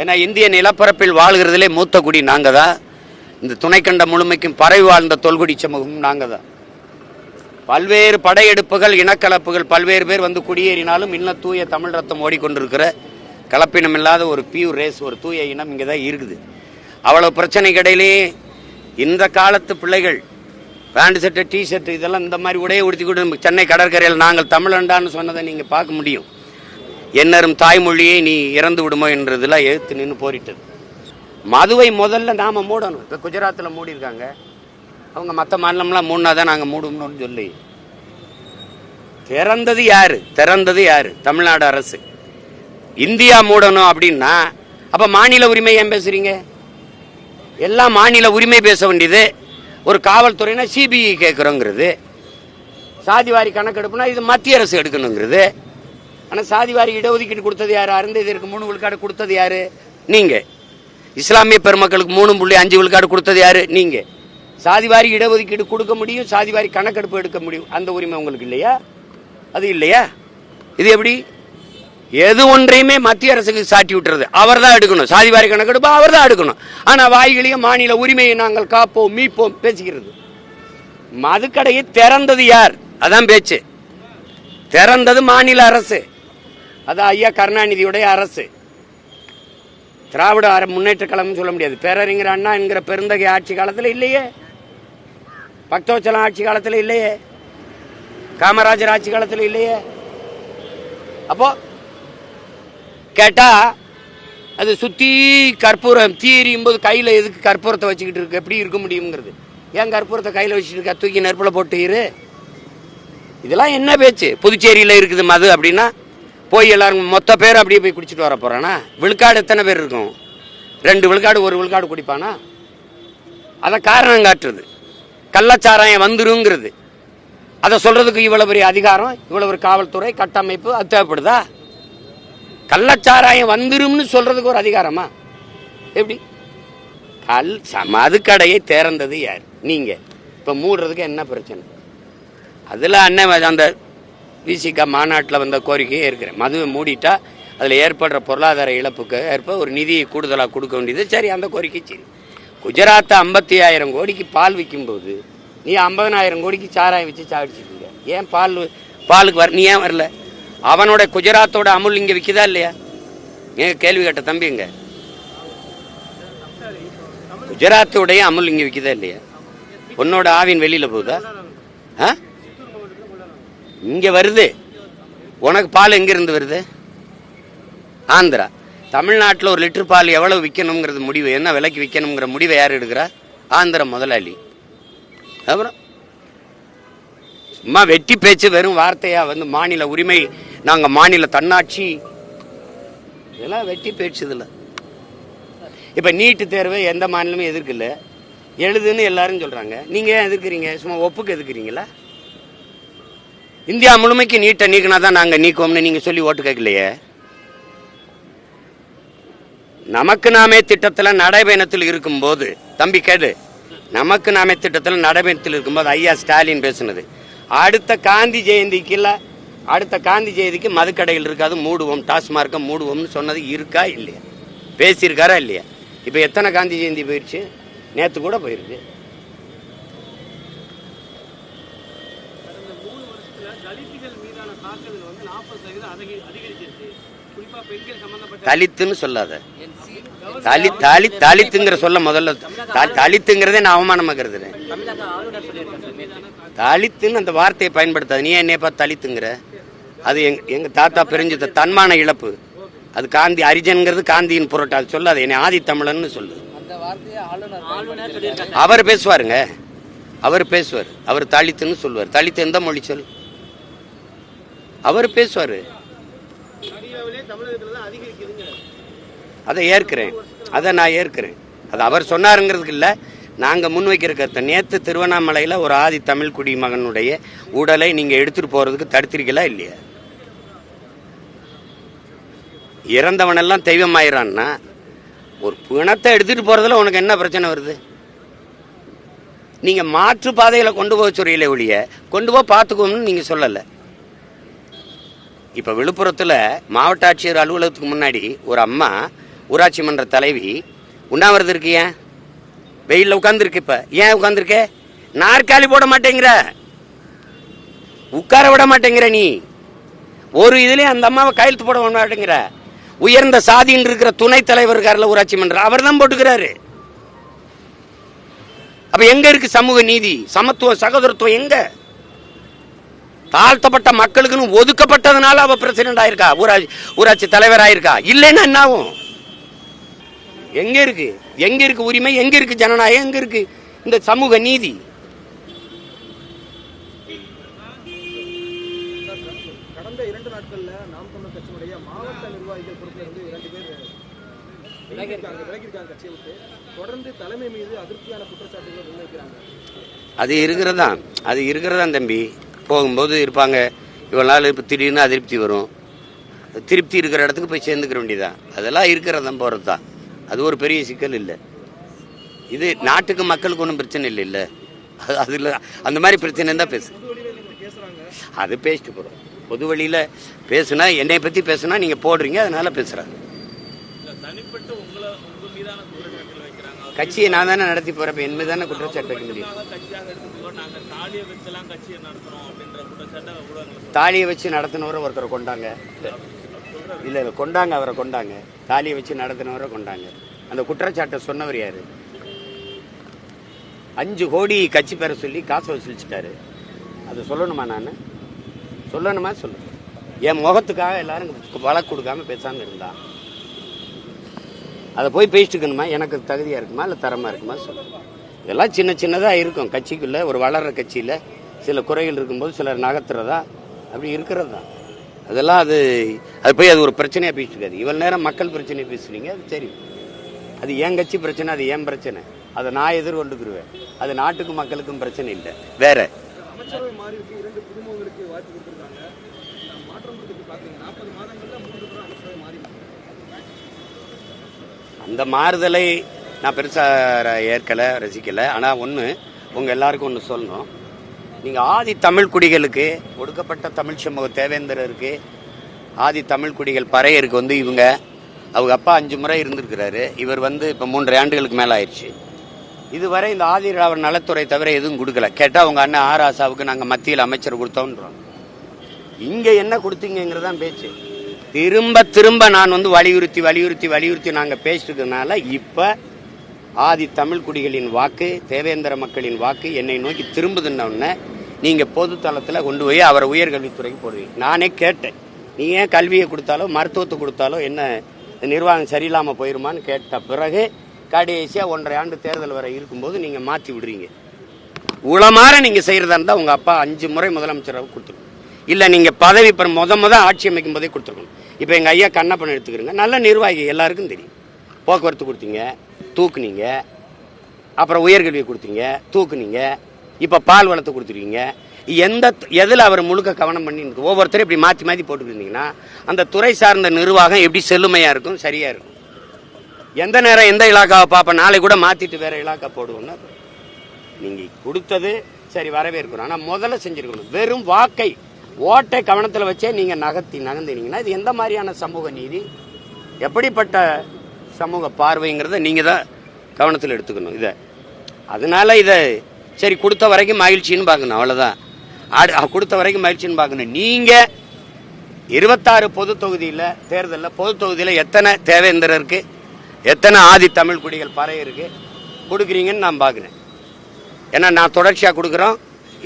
ஏன்னா இந்திய நிலப்பரப்பில் வாழ்கிறதுலே மூத்த குடி நாங்கள் தான் இந்த துணைக்கண்ட முழுமைக்கும் பறவை வாழ்ந்த தொல்குடி சமூகம் நாங்கள் தான் பல்வேறு படையெடுப்புகள் இனக்கலப்புகள் பல்வேறு பேர் வந்து குடியேறினாலும் இன்னும் தூய தமிழ் ரத்தம் ஓடிக்கொண்டிருக்கிற கலப்பினம் இல்லாத ஒரு பியூர் ரேஸ் ஒரு தூய இனம் இங்கே தான் இருக்குது. அவ்வளோ பிரச்சனைக்கு இடையிலேயே இந்த காலத்து பிள்ளைகள் பேண்ட் ஷர்ட்டு டிஷர்ட்டு இதெல்லாம் இந்த மாதிரி உடையை உடுத்தி கொண்டு சென்னை கடற்கரையில் நாங்கள் தமிழண்டான்னு சொன்னதை நீங்கள் பார்க்க முடியும். என்னரும் தாய்மொழியை நீ இறந்து விடுமோ என்றதெல்லாம் எழுத்து நின்று போரிட்டது. மதுவை முதல்ல நாம மூடணும். இப்போ குஜராத்தில் மூடியிருக்காங்க. அவங்க மற்ற மாநிலம்லாம் மூணா தான் நாங்கள் மூடணும்னு சொல்லி. திறந்தது யாரு? திறந்தது யாரு? தமிழ்நாடு அரசு. இந்தியா மூடணும் அப்படின்னா அப்போ மாநில உரிமை ஏன் பேசுறீங்க? எல்லாம் மாநில உரிமை பேச வேண்டியது ஒரு காவல்துறைனா சிபிஐ கேட்குறோங்கிறது சாதிவாரி கணக்கெடுப்புனா இது மத்திய அரசு எடுக்கணுங்கிறது. ஆனால் சாதிவாரி இடஒதுக்கீடு கொடுத்தது யார்? அருந்ததிற்கு மூணு விழுக்காடு கொடுத்தது யார்? நீங்கள் இஸ்லாமிய பெருமக்களுக்கு மூணு புள்ளி அஞ்சு விழுக்காடு கொடுத்தது யாரு? நீங்கள் சாதிவாரி இடஒதுக்கீடு கொடுக்க முடியும் சாதிவாரி கணக்கெடுப்பு எடுக்க முடியும். அந்த உரிமை உங்களுக்கு இல்லையா? அது இல்லையா? இது எப்படி? எது ஒன்றையுமே மத்திய அரசுக்கு சாட்டி விட்டுறது. அவர் தான் எடுக்கணும். சாதிவாரி கணக்கெடுப்பு அவர் தான் எடுக்கணும். ஆனால் வாய்களையும் மாநில உரிமையை நாங்கள் காப்போம் மீட்போம் பேசிக்கிறது மதுக்கடையை திறந்தது யார்? அதான் பேச்சு. திறந்தது மாநில அரசு. அது ஐயா கருணாநிதியுடைய அரசு. திராவிட அர- முன்னேற்ற கழகம் சொல்ல முடியாது. பேரறிஞர் அண்ணா என்கிற பெருந்தகை ஆட்சி காலத்தில் இல்லையே. பக்தோச்சலம் ஆட்சி காலத்தில் இல்லையே. காமராஜர் ஆட்சி காலத்தில் இல்லையே. அப்போ கேட்டா அது சுத்தி கற்பூரம் தீரியும் போது கையில எதுக்கு கற்பூரத்தை வச்சுக்கிட்டு இருக்கு? எப்படி இருக்க முடியுங்கிறது ஏன் கற்பூரத்தை கையில வச்சுட்டு இருக்கா? தூக்கி நெருப்புல போட்டு இரு. இதெல்லாம் என்ன பேச்சு? புதுச்சேரியில இருக்குது மது அப்படின்னா போய் எல்லாரும் மொத்த பேர் அப்படியே போய் குடிச்சிட்டு வர போறானா? விழுக்காடு எத்தனை பேர் இருக்கும்? ரெண்டு விழுக்காடு ஒரு விழுக்காடு குடிப்பானா? அதை காரணம் காட்டுறது. கள்ளச்சாராயம் வந்துருங்கிறது. அதை சொல்றதுக்கு இவ்வளவு பெரிய அதிகாரம் இவ்வளவு ஒரு காவல்துறை கட்டமைப்பு அது தேவைப்படுதா? கள்ளச்சாராயம் வந்துரும்னு சொல்றதுக்கு ஒரு அதிகாரமா? எப்படி? கல் மதுக்கடையை திறந்தது யார்? நீங்க. இப்ப மூடுறதுக்கு என்ன பிரச்சனை? அதில் அண்ணன் அந்த விசிகா மாநாட்டில் வந்த கோரிக்கையே இருக்கிறேன் மதுவை மூடிட்டா அதில் ஏற்படுற பொருளாதார இழப்புக்கு ஏற்ப ஒரு நிதியை கூடுதலாக கொடுக்க வேண்டியது. சரி அந்த கோரிக்கை சரி. குஜராத்தை ஐம்பத்தி ஆயிரம் கோடிக்கு பால் விற்கும்போது நீ ஐம்பதனாயிரம் கோடிக்கு சாராயம் வச்சு சாடிச்சிருக்கீங்க ஏன் பால் பாலுக்கு வர நீ ஏன் வரல? அவனோட குஜராத்தோட அமுல் இங்கே விற்குதா இல்லையா? ஏன் கேள்வி கேட்ட தம்பிங்க குஜராத்தோடைய அமுல் இங்கே விற்குதா இல்லையா? உன்னோட ஆவின் வெளியில் போகுதா? ஆ? இங்க வருது. உனக்கு பால் எங்கிருந்து வருது? ஆந்திரா. தமிழ்நாட்டில் ஒரு லிட்டர் பால் எவ்வளவு விற்கணுங்கிறது முடிவு. என்ன விலைக்கு விற்கணுங்கிற முடிவை யார் எடுக்கிறா? ஆந்திர முதலாளி. அப்புறம் சும்மா வெட்டி பேச்சு வெறும் வார்த்தையா வந்து மாநில உரிமை நாங்கள் மாநில தன்னாட்சி. இதெல்லாம் வெட்டி பேச்சு இதில். இப்போ நீட்டு தேர்வை எந்த மாநிலமும் எதிர்க்கல. எழுதுன்னு எல்லாரும் சொல்கிறாங்க நீங்கள் ஏன் எதிர்க்கிறீங்க? சும்மா ஒப்புக்கு எதிர்க்கிறீங்களா? இந்தியா முழுமைக்கு நீட்டை நீக்கினா தான் நாங்கள் நீக்குவோம்னு நீங்கள் சொல்லி ஓட்டு கேட்கலையே? நமக்கு நாமே திட்டத்தில் நடைபயணத்தில் இருக்கும்போது தம்பி கேடு நமக்கு நாமே திட்டத்தில் நடைபயணத்தில் இருக்கும்போது ஐயா ஸ்டாலின் பேசுனது. அடுத்த காந்தி ஜெயந்திக்குல அடுத்த காந்தி ஜெயந்திக்கு மதுக்கடையில் இருக்காது மூடுவோம் டாஸ்மார்க்கை மூடுவோம்னு சொன்னது இருக்கா இல்லையா? பேசியிருக்காரா இல்லையா? இப்போ எத்தனை காந்தி ஜெயந்தி போயிடுச்சு நேற்று கூட போயிருக்கு கடந்த மூணு வருஷத்துல தலித்துகள் மீதான தாக்குதல் வந்து நாற்பது சதவீதம் அதிகரி அதிகரிச்சிருச்சு. குறிப்பா பெண்கள் சம்பந்தப்பட்ட தலித்துன்னு சொல்லாத. தலி தலி தலித்துங்கிற சொல்ல முதல்ல தலித்துங்கிறதே நான் அவமானமா கருதுறேன். தலித்துன்னு அந்த வார்த்தையை பயன்படுத்தாது. நீ என்னைய பார்த்து தலித்துங்கிற? அது எங்க எங்க தாத்தா பிரிஞ்சது தன்மான இழப்பு. அது காந்தி அரிஜன்கிறது காந்தியின் புரட்டா. அது சொல்லாது. என்னை ஆதி தமிழன்னு சொல்லு. அவர் பேசுவாருங்க. அவர் பேசுவார். அவர் தலித்துன்னு சொல்லுவார். தலித்து எந்த மொழி சொல்? அவர் பேசுவார். அதை ஏற்கிறேன். அதை நான் ஏற்கிறேன். அது அவர் சொன்னாருங்கிறதுக்கு இல்லை. நாங்கள் முன்வைக்கிற கருத்தை. நேற்று திருவண்ணாமலையில் ஒரு ஆதி தமிழ் குடிமகனுடைய உடலை நீங்கள் எடுத்துகிட்டு போகிறதுக்கு தடுத்திருக்கீங்களா இல்லையா? இறந்தவனெல்லாம் தெய்வமாயிரான்னா ஒரு பிணத்தை எடுத்துகிட்டு போகிறதுல உனக்கு என்ன பிரச்சனை வருது? நீங்கள் மாற்று பாதையில் கொண்டு போக சொல்லியில ஒழிய கொண்டு போய் பார்த்துக்கோம்னு நீங்கள் சொல்லலை. இப்ப விழுப்புரத்துல மாவட்ட ஆட்சியர் அலுவலகத்துக்கு முன்னாடி ஒரு அம்மா ஊராட்சி மன்ற தலைவி உண்ணாவிரதம் இருக்கு ஏன்? வெயில்ல உட்காந்துருக்கு இப்ப. ஏன் உட்காந்துருக்க நாற்காலி போட மாட்டேங்கிற. உட்கார விட மாட்டேங்கிற நீ. ஒரு இதுலயும் அந்த அம்மாவை கையெழுத்து போட மாட்டேங்கிற. உயர்ந்த சாதின்னு இருக்கிற துணைத் தலைவர் இருக்கார்ல ஊராட்சி மன்றம் அவர் தான் போட்டுக்கிறாரு. அப்ப எங்க இருக்கு சமூக நீதி? சமத்துவம் சகோதரத்துவம் எங்க? தாழ்த்தப்பட்ட மக்களுக்குன்னு ஒதுக்கப்பட்டதுனால அவ பிரசிடண்ட் ஆயிருக்கா? ஊராட்சி ஊராட்சி தலைவர் ஆயிருக்கா இல்லைன்னா என்ன ஆகும் எங்க இருக்கு? எங்க இருக்கு உரிமை? எங்க இருக்கு ஜனநாயகம்? எங்க இருக்கு இந்த சமூக நீதி? கடந்த இரண்டு நாட்கள்ல நாம் தமிழர் கட்சியினுடைய மாவட்ட நிர்வாகிகள் பொறுப்புல இருந்து இரண்டு பேர் விலகியிருக்காங்க விலகியிருக்காங்க கட்சியை விட்டு தொடர்ந்து தலைமை மீது அதிருப்தியான குற்றச்சாட்டுகளை முன்வைக்கிறாங்க. அது இருக்கிறதா அது இருக்கிறதா தம்பி. போகும்போது இருப்பாங்க. இவ்வளோ நாள் இப்போ திடீர்னு அதிருப்தி வரும். திருப்தி இருக்கிற இடத்துக்கு போய் சேர்ந்துக்கிற வேண்டியதான் அதெல்லாம் இருக்கிறதான் போகிறது தான் அது ஒரு பெரிய சிக்கல் இல்லை. இது நாட்டுக்கு மக்களுக்கு ஒன்றும் பிரச்சனை இல்லை இல்லை. அது அதில் அந்த மாதிரி பிரச்சனை தான் பேசு. அது பேசிட்டு போகிறோம் பொது வழியில் பேசுனா என்னை பற்றி பேசுனா நீங்கள் போடுறீங்க அதனால பேசுகிறாங்க தனிப்பட்ட உங்களை மீதான கட்சியை நான் தானே நடத்தி போறப்ப என் மீது தானே குற்றச்சாட்டு வைக்க முடியும்? தாலியை வச்சு நடத்தினவரை ஒருத்தரை கொண்டாங்க. இல்லை இல்லை கொண்டாங்க அவரை கொண்டாங்க. தாலியை வச்சு நடத்தினவரை கொண்டாங்க. அந்த குற்றச்சாட்டை சொன்னவர் யாரு? அஞ்சு கோடி கட்சி பெற சொல்லி காசு வசூலிச்சிட்டாரு. அதை சொல்லணுமா நான்? சொல்லணுமா? சொல்லு. என் முகத்துக்காக எல்லாரும் வழக்கு கொடுக்காம பேசாம இருந்தான் அதை போய் பேசிட்டுக்கணுமா? எனக்கு தகுதியாக இருக்குமா? இல்லை தரமாக இருக்குமா? சொல்லு. இதெல்லாம் சின்ன சின்னதாக இருக்கும். கட்சிக்குள்ளே ஒரு வளர்கிற கட்சியில் சில குறைகள் இருக்கும்போது சிலர் நகர்த்துறதா? அப்படி இருக்கிறது? தான் அதெல்லாம் அது அது போய் அது ஒரு பிரச்சனையாக பேசிட்டுருக்காது இவ்வளோ நேரம் மக்கள் பிரச்சனையை பேசுனீங்க அது சரி. அது என் கட்சி பிரச்சனை அது என் பிரச்சனை. அதை நான் எதிர்கொண்டுக்குருவேன். அது நாட்டுக்கு மக்களுக்கும் பிரச்சனை இல்லை. வேற. மாற்றம் நாற்பது மூன்று அமைச்சரவை மாறி அந்த மாறுதலை நான் பெருசாக ஏற்கலை ரசிக்கலை. ஆனால் ஒன்று உங்கள் எல்லாருக்கும் ஒன்று சொல்லணும். நீங்கள் ஆதி தமிழ் குடிகளுக்கு ஒடுக்கப்பட்ட தமிழ் சமூக தேவேந்திரருக்கு ஆதி தமிழ் குடிகள் பறையருக்கு வந்து இவங்க அவங்க அப்பா அஞ்சு முறை இருந்திருக்கிறாரு. இவர் வந்து இப்போ மூன்றரை ஆண்டுகளுக்கு மேலே ஆயிடுச்சு. இதுவரை இந்த ஆதி ஆதிராவர் நலத்துறை தவிர எதுவும் கொடுக்கல. கேட்டால் அவங்க அண்ணன் ஆர் ஆசாவுக்கு நாங்கள் மத்தியில் அமைச்சர் கொடுத்தோன்றோம். இங்கே என்ன கொடுத்தீங்கிறது தான் பேச்சு. திரும்ப திரும்ப நான் வந்து வலியுறுத்தி வலியுறுத்தி வலியுறுத்தி நாங்கள் பேசிட்டதுனால இப்ப ஆதி தமிழ் குடிகளின் வாக்கு தேவேந்திர மக்களின் வாக்கு என்னை நோக்கி திரும்புதுன்ன நீங்கள் நீங்க பொது தளத்தில் கொண்டு போய் அவரை உயர்கல்வித்துறைக்கு போடுவீங்க. நானே கேட்டேன். நீ ஏன் கல்வியை கொடுத்தாலோ மருத்துவத்தை கொடுத்தாலோ என்ன நிர்வாகம் சரியில்லாமல் போயிருமான்னு கேட்ட பிறகு கடைசியாக ஒன்றரை ஆண்டு தேர்தல் வரை இருக்கும்போது நீங்கள் மாற்றி விடுறீங்க. உளமாற நீங்கள் செய்கிறதா இருந்தால் உங்கள் அப்பா அஞ்சு முறை முதலமைச்சராக கொடுத்துருக்கணும். இல்லை நீங்கள் பதவி பெற முத முத ஆட்சி அமைக்கும் போதே கொடுத்துருக்கணும். இப்போ எங்கள் ஐயா கண்ணப்பன் எடுத்துக்கிறீங்க. நல்ல நிர்வாகி எல்லாருக்கும் தெரியும். போக்குவரத்து கொடுத்தீங்க தூக்குனீங்க அப்புறம் உயர்கல்வி கொடுத்தீங்க தூக்குனீங்க இப்போ பால் வளத்தை கொடுத்துருக்கீங்க. எந்த எதில் அவர் முழுக்க கவனம் பண்ணி ஒவ்வொருத்தரும் இப்படி மாற்றி மாற்றி போட்டுக்கிட்டீங்கன்னா அந்த துறை சார்ந்த நிர்வாகம் எப்படி செல்லுமையாக இருக்கும் சரியாக இருக்கும். எந்த நேரம் எந்த இலாக்காவை பார்ப்பேன் நாளை கூட மாற்றிட்டு வேறு இலாக்கா போடுவோம்னா நீங்கள் கொடுத்தது சரி வரவேற்கிறோம். ஆனால் முதல்ல செஞ்சிருக்கணும். வெறும் வாக்கை ஓட்டை கவனத்தில் வச்சே நீங்கள் நகர்த்தி நகர்ந்துனீங்கன்னா இது எந்த மாதிரியான சமூக நீதி? எப்படிப்பட்ட சமூக பார்வைங்கிறத நீங்கள் தான் கவனத்தில் எடுத்துக்கணும். இதை அதனால இதை சரி கொடுத்த வரைக்கும் மகிழ்ச்சின்னு பார்க்கணும் அவ்வளோதான் ஆடு கொடுத்த வரைக்கும் மகிழ்ச்சின்னு பார்க்கணும். நீங்கள் இருபத்தாறு பொது தொகுதியில் தேர்தலில் பொது தொகுதியில் எத்தனை தேவேந்திரருக்கு எத்தனை ஆதி தமிழ் குடிகள் இருக்குது கொடுக்குறீங்கன்னு நான் பார்க்குறேன். ஏன்னா நான் தொடர்ச்சியாக கொடுக்குறோம்.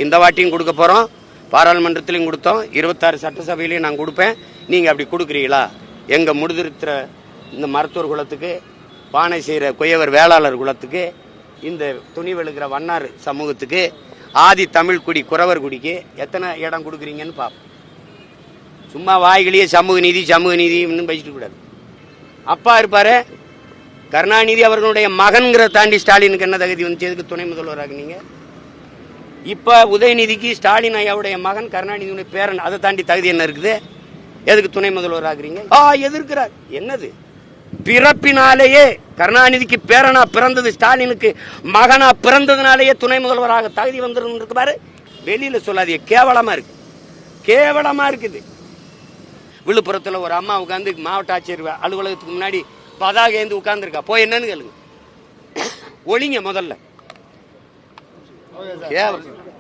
இந்த வாட்டியும் கொடுக்க போகிறோம் பாராளுமன்றத்திலையும் கொடுத்தோம். இருபத்தாறு சட்டசபையிலையும் நான் கொடுப்பேன். நீங்கள் அப்படி கொடுக்குறீங்களா? எங்கள் முடிதிருத்துற இந்த மருத்துவர் குலத்துக்கு பானை செய்கிற குயவர் வேளாளர் குலத்துக்கு இந்த துணி வெளுக்கிற வண்ணார் சமூகத்துக்கு ஆதி தமிழ் குடி குறவர் குடிக்கு எத்தனை இடம் கொடுக்குறீங்கன்னு பார்ப்போம். சும்மா வாய்களையே சமூக நீதி சமூக நீதி இன்னும் பேசிட்டு கூடாது. அப்பா இருப்பார். கருணாநிதி அவர்களுடைய மகன்கிற தாண்டி ஸ்டாலினுக்கு என்ன தகுதி வந்துச்சு? எதுக்கு துணை முதல்வராக நீங்கள் இப்ப உதயநிதிக்கு ஸ்டாலின் ஐயாவுடைய மகன் கருணாநிதியுடைய பேரன் அதை தாண்டி தகுதி என்ன இருக்குது? எதுக்கு துணை முதல்வர் ஆகுறீங்க? ஆ எதிர்க்கிறார். என்னது? பிறப்பினாலேயே கருணாநிதிக்கு பேரனா பிறந்தது ஸ்டாலினுக்கு மகனா பிறந்ததுனாலேயே துணை முதல்வராக தகுதி வந்துருக்கு பாரு. வெளியில சொல்லாதீங்க. கேவலமா இருக்கு. கேவலமா இருக்குது. விழுப்புரத்தில் ஒரு அம்மா உட்காந்து மாவட்ட ஆட்சியர் அலுவலகத்துக்கு முன்னாடி பதாக ஏந்து உட்காந்துருக்கா போய் என்னன்னு கேளுங்க. ஒளிங்க முதல்ல. Quebra.